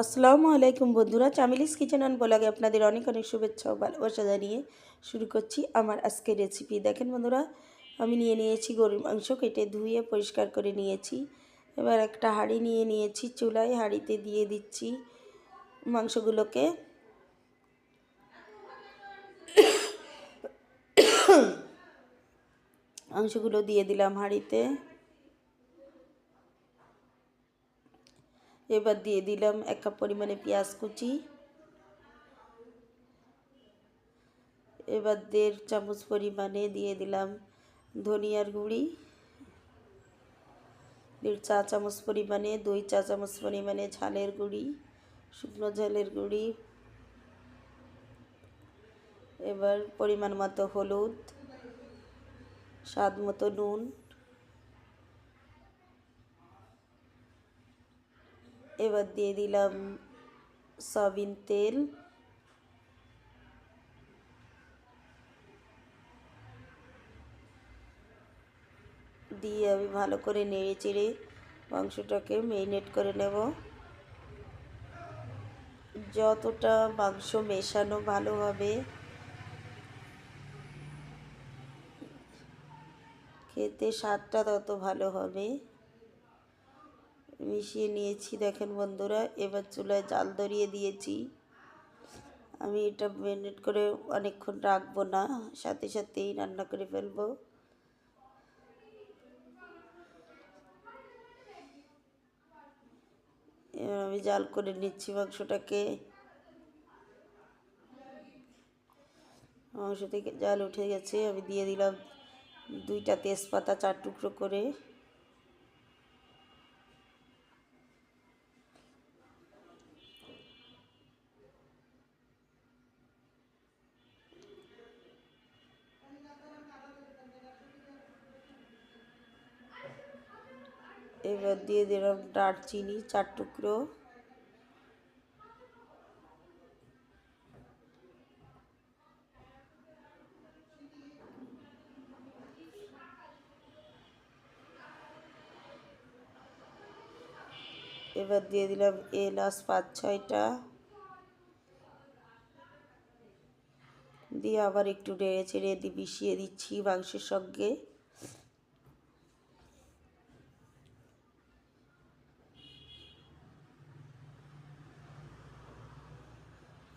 আসসালামু আলাইকুম বন্ধুরা, চামিলিস কিচেন অ্যান্ড ব্লগে আপনাদের অনেক অনেক শুভেচ্ছা ও ভালোবাসা জানিয়ে শুরু করছি আমার আজকের রেসিপি দেখেন বন্ধুরা, আমি নিয়ে নিয়েছি গরুর মাংস, কেটে ধুয়ে পরিষ্কার করে নিয়েছি। এবার একটা হাঁড়ি নিয়ে নিয়েছি, চুলায় হাঁড়িতে দিয়ে দিচ্ছি মাংসগুলোকে। মাংসগুলো দিয়ে দিলাম হাঁড়িতে। এবার দিয়ে দিলাম এক কাপ পরিমাণে পেঁয়াজ কুচি। এবার দেড় চামচ পরিমাণে দিয়ে দিলাম ধনিয়ার গুঁড়ি। দেড় চা চামচ পরিমাণে, দুই চা চামচ পরিমাণে ঝালের গুঁড়ি, শুকনো ঝালের গুঁড়ি। এবার পরিমাণ মতো হলুদ, স্বাদ মতো নুন। এবার দিয়ে দিলাম সয়াবিন তেল। দিয়ে আমি ভালো করে নেড়ে চেড়ে মাংসটাকে মেরিনেট করে নেব। যতটা মাংস মেশানো ভালো হবে। খেতে স্বাদটা তত ভালো হবে। মিশিয়ে নিয়েছি, দেখেন বন্ধুরা, এবার চুলায় জাল ধরিয়ে দিয়েছি। আমি এটা মেরিনেট করে অনেকক্ষণ রাখব না, সাথে সাথেই রান্না করে ফেলব। এবার আমি জাল করে নিচ্ছি মাংসটাকে। মাংস থেকে জাল উঠে গেছে, আমি দিয়ে দিলাম দুইটা তেজপাতা চার টুকরো করে। এবার দিয়ে দিলাম দারচিনি, চার টুকরো। এবার দিয়ে দিলাম এলাচ পাঁচ, ছয়টা। দিয়ে আবার একটু নেড়ে চেড়ে দিয়ে মিশিয়ে দিচ্ছি মাংসের সঙ্গে।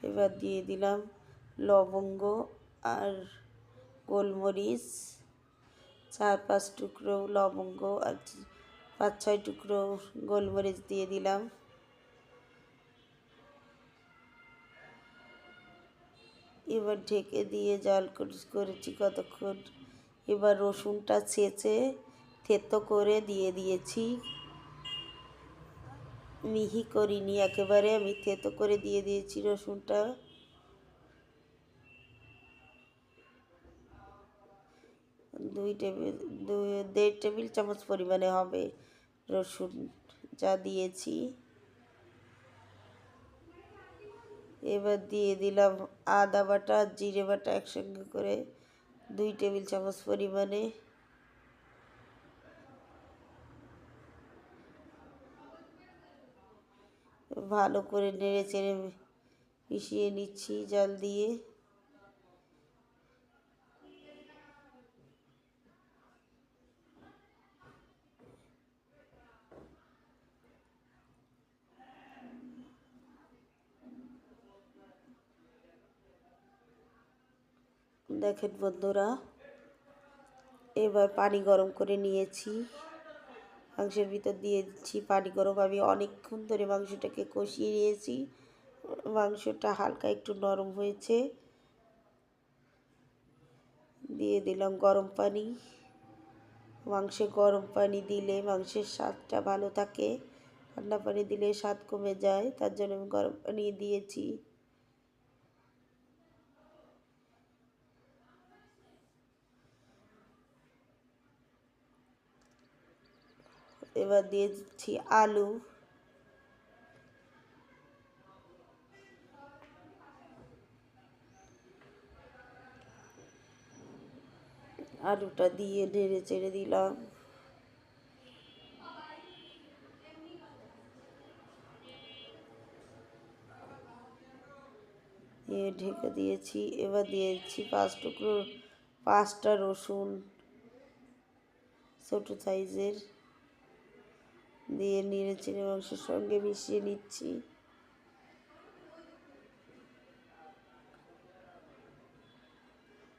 এবার দিয়ে দিলাম লবঙ্গ আর গোলমরিচ, চার পাঁচ টুকরো লবঙ্গ আর পাঁচ ছয় টুকরো গোলমরিচ দিয়ে দিলাম। এবার ঢেকে দিয়ে জাল করেছি কতক্ষণ? এবার রসুনটা ছেঁচে থেতো করে দিয়ে দিয়েছি। মিহি করিনি, একেবারে আমি থেতো করে দিয়ে দিয়েছি রসুনটা। দুই টেবিল, দুই, দেড় টেবিল চামচ পরিমাণে হবে রসুন যা দিয়েছি। এবার দিয়ে দিলাম আদা বাটা, জিরে বাটা একসঙ্গে করে দুই টেবিল চামচ পরিমাণে। ভালো করে নেড়ে চেড়ে মিশিয়ে নিচ্ছি জল দিয়ে। দেখেন বন্ধুরা, এবার পানি গরম করে নিয়েছি। মাংসের ভিতর দিয়ে দিচ্ছি, পানি গরম আমি অনেকক্ষণ ধরে মাংসটাকে কষিয়ে নিয়েছি। মাংসটা হালকা একটু নরম হয়েছে। দিয়ে দিলাম গরম পানি। মাংসে গরম পানি দিলে মাংসের স্বাদটা ভালো থাকে। ঠান্ডা পানি দিলে স্বাদ কমে যায়, তার জন্য আমি গরম পানি দিয়েছি। এবার দিয়ে দিচ্ছি আলু। আলুটা দিয়ে নেড়ে চেড়ে দিলাম। দিয়ে ঢেকে দিয়েছি, এবার দিয়েছি পাঁচ টুকরো পাঁচটা রসুন, ছোটো সাইজের। দিয়ে নেড়ে চেড়ে মাংসের সঙ্গে মিশিয়ে নিচ্ছি।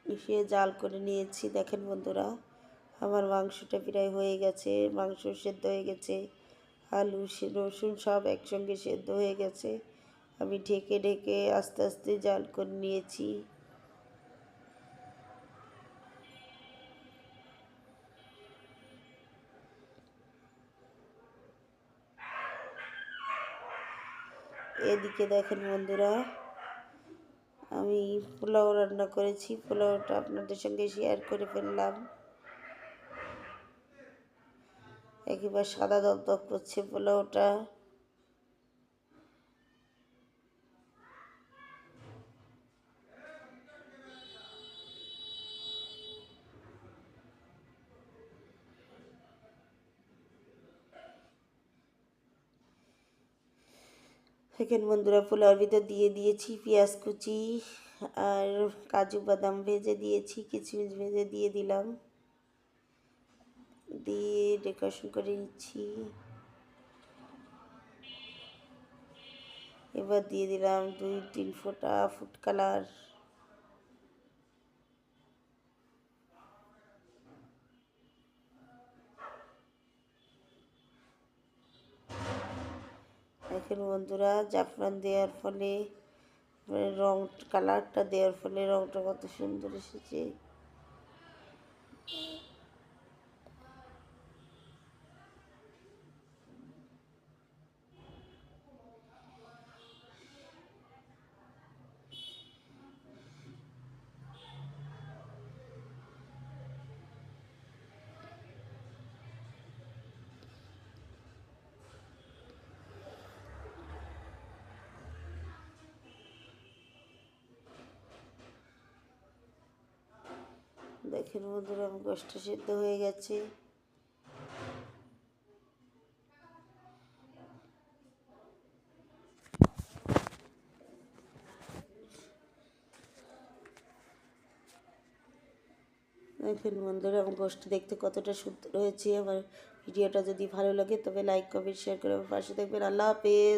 মিশিয়ে জাল করে নিয়েছি। দেখেন বন্ধুরা, আমার মাংসটা প্রায় হয়ে গেছে, মাংস সেদ্ধ হয়ে গেছে, আলু রসুন সব একসঙ্গে সেদ্ধ হয়ে গেছে। আমি ঢেকে ঢেকে আস্তে আস্তে জাল করে নিয়েছি। এদিকে দেখেন বন্ধুরা, আমি পোলাও রান্না করেছি, পোলাওটা আপনাদের সঙ্গে শেয়ার করে ফেললাম। একেবারে সাদা দপদপ করছে পোলাওটা। সেখানে বন্ধুরা পোলাওর ভিতর দিয়ে দিয়েছি, পেঁয়াজ কুচি আর কাজু বাদাম ভেজে দিয়েছি কিচমিচ ভেজে দিয়ে দিলাম। দিয়ে ডেকোরেশন করে নিচ্ছি। এবার দিয়ে দিলাম দুই, তিন ফোঁটা ফুড কালার দেখেন বন্ধুরা জাফরান দেওয়ার ফলে রং কালারটা দেওয়ার ফলে রংটা কত সুন্দর এসেছে। দেখেন বন্ধুরা আমার গোষ্ঠটা সিদ্ধ হয়ে গেছে। দেখেন বন্ধুরা আমার গোষ্ঠ দেখতে কতটা সুন্দর হয়েছে। আমার ভিডিওটা যদি ভালো লাগে, তবে লাইক কমেন্ট শেয়ার করে আমার পাশে দেখবেন আল্লাহ হাফেজ।